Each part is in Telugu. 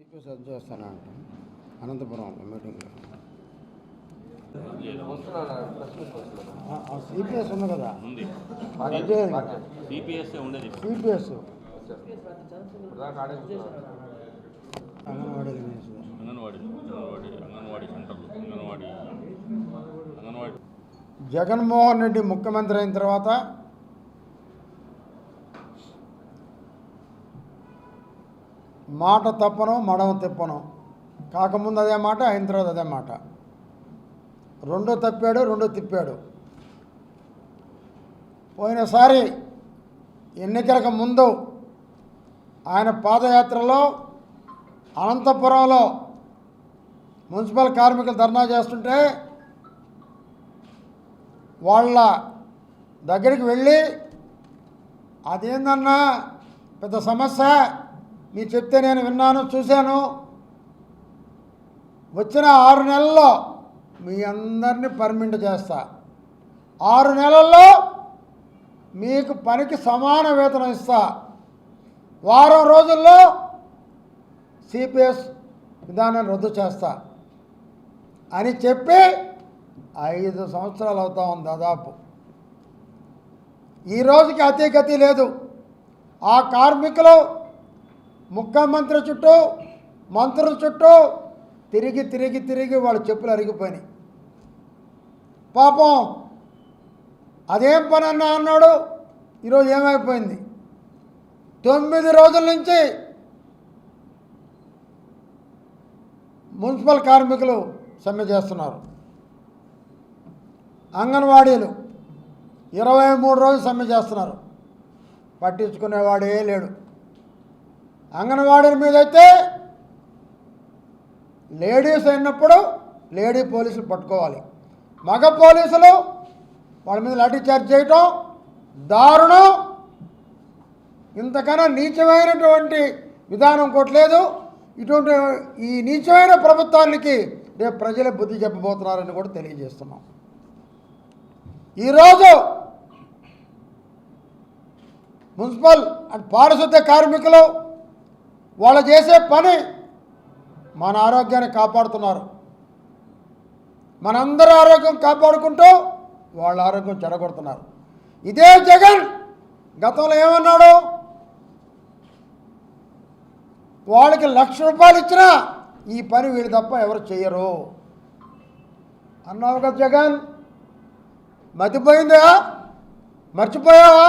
సిపిఎస్ రద్దు చేస్తానంట అనంతపురం మీటింగ్లో సిపిఎస్ ఉంది కదా. ఉంది. సిపిఎస్ ఉండేది. సిపిఎస్ అంగన్వాడీ వేసి. అంగన్వాడీ అంగన్వాడీ అంగన్వాడీ సెంటర్లు అంగన్వాడీ అంగన్వాడీ. జగన్మోహన్ రెడ్డి ముఖ్యమంత్రి అయిన తర్వాత మాట తప్పను మడవ తిప్పను. కాకముందు అదే మాట అయిన తర్వాత అదే మాట. రెండో తప్పాడు రెండో తిప్పాడు. పోయినసారి ఎన్నికలకు ముందు ఆయన పాదయాత్రలో అనంతపురంలో మున్సిపల్ కార్మికులు ధర్నా చేస్తుంటే వాళ్ళ దగ్గరికి వెళ్ళి అదేందన్నా పెద్ద సమస్య మీరు చెప్తే నేను విన్నాను చూశాను. వచ్చిన ఆరు నెలల్లో మీ అందరినీ పర్మిట్ చేస్తా. ఆరు నెలల్లో మీకు పనికి సమాన వేతనం ఇస్తా. వారం రోజుల్లో సిపిఎస్ విధానాన్ని రద్దు చేస్తా. అని చెప్పి ఐదు సంవత్సరాలు అవుతా ఉంది దాదాపు. ఈ రోజుకి అతి లేదు. ఆ కార్మికులు ముఖ్యమంత్రి చుట్టూ మంత్రుల చుట్టూ తిరిగి తిరిగి తిరిగి వాళ్ళ చెప్పులు అరిగిపోయినాయి. పాపం అదేం పని అన్నా అన్నాడు ఈరోజు ఏమైపోయింది? తొమ్మిది రోజుల నుంచి మున్సిపల్ కార్మికులు సమ్మె చేస్తున్నారు. అంగన్వాడీలు ఇరవై మూడు రోజులు సమ్మె చేస్తున్నారు. పట్టించుకునేవాడే లేడు. అంగన్వాడీల మీద అయితే లేడీస్ అయినప్పుడు లేడీ పోలీసులు పట్టుకోవాలి. మగ పోలీసులు వాళ్ళ మీద లాఠీ చార్జ్ చేయటం దారుణం. ఇంతకన్నా నీచమైనటువంటి విధానం కొట్టలేదు ఇటువంటి ఈ నీచమైన ప్రభుత్వానికి రేపు ప్రజలే బుద్ధి చెప్పబోతున్నారని కూడా తెలియజేస్తున్నాం. ఈరోజు మున్సిపల్ అండ్ పారిశుద్ధ్య కార్మికులు వాళ్ళు చేసే పని మన ఆరోగ్యాన్ని కాపాడుతున్నారు. మనందరి ఆరోగ్యం కాపాడుకుంటూ వాళ్ళ ఆరోగ్యం చెడగొడుతున్నారు. ఇదే జగన్ గతంలో ఏమన్నాడు? వాళ్ళకి లక్ష రూపాయలు ఇచ్చినా ఈ పని వీళ్ళు తప్ప ఎవరు చేయరు. అన్నావు కదా జగన్? మతిపోయిందా? మర్చిపోయావా?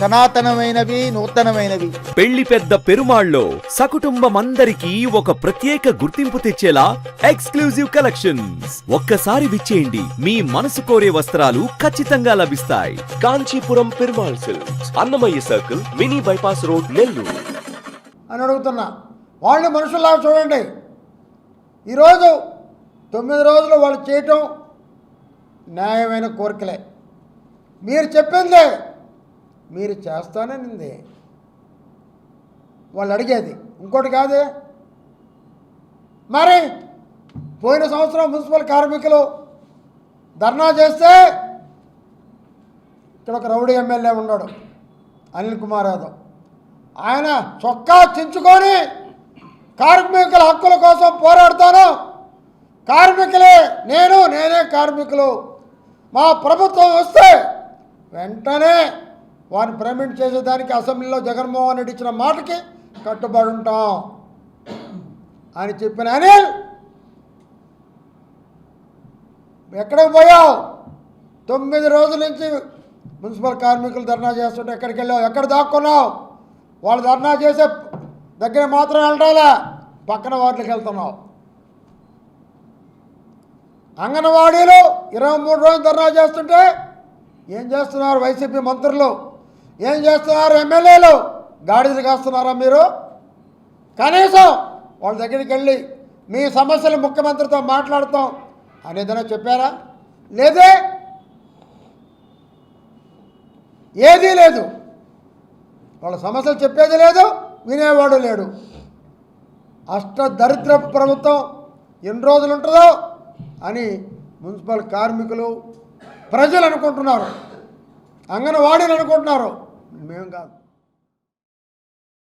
సనాతనమైనవి నూతనమైనవి. పెళ్ళి పెద్ద పెరుమాళ్ళో సకుటుంబమందరికీ ఒక ప్రత్యేక గుర్తింపు తెచ్చేలా ఎక్స్క్లూజివ్ కలెక్షన్స్. ఒక్కసారి విచ్చేయండి. మీ మనసు కోరే వస్త్రాలు ఖచ్చితంగా లభిస్తాయి. Kanchipuram Perumal silks Annamayya circle mini bypass road Nellore. అని అడుగుతున్నా. వాళ్ళని మనుషుల్లాగా చూడండి. ఈరోజు తొమ్మిది రోజులు వాళ్ళు చేయటం న్యాయమైన కోరికలే. మీరు చెప్పిందే మీరు చేస్తాననింది వాళ్ళు అడిగేది ఇంకోటి కాదే? మరి పోయిన సంవత్సరం మున్సిపల్ కార్మికులు ధర్నా చేస్తే ఇక్కడ ఒక రౌడీ ఎమ్మెల్యే ఉన్నాడు అనిల్ కుమార్ యాదవ్. ఆయన చొక్కా చించుకొని కార్మికుల హక్కుల కోసం పోరాడతాను. కార్మికులే నేను నేనే కార్మికులు. మా ప్రభుత్వం వస్తే వెంటనే వారిని పేమెంట్ చేసేదానికి అసెంబ్లీలో జగన్మోహన్ రెడ్డి ఇచ్చిన మాటకి కట్టుబడి ఉంటాం. అని చెప్పిన అనిల్ ఎక్కడికి పోయావు? తొమ్మిది రోజుల నుంచి మున్సిపల్ కార్మికులు ధర్నా చేస్తుంటే ఎక్కడికి వెళ్ళావు? ఎక్కడ దాక్కున్నావు? వాళ్ళు ధర్నా చేసే దగ్గర మాత్రం వెళ్ళాలా పక్కన వాటికి వెళ్తున్నావు. అంగన్వాడీలు ఇరవై మూడు రోజులు ధర్నా చేస్తుంటే ఏం చేస్తున్నారు వైసీపీ మంత్రులు? ఏం చేస్తున్నారు ఎమ్మెల్యేలు? గాడిదలు కాస్తున్నారా మీరు? కనీసం వాళ్ళ దగ్గరికి వెళ్ళి మీ సమస్యలు ముఖ్యమంత్రితో మాట్లాడతాం అనేదైనా చెప్పారా? లేదే? ఏదీ లేదు. వాళ్ళ సమస్యలు చెప్పేది లేదు వినేవాడు లేడు. అష్ట దరిద్ర ప్రభుత్వం ఎన్ని రోజులు ఉంటుందో అని మున్సిపల్ కార్మికులు ప్రజలు అనుకుంటున్నారు. అంగన్వాడీలు అనుకుంటున్నారు. మేము కాదు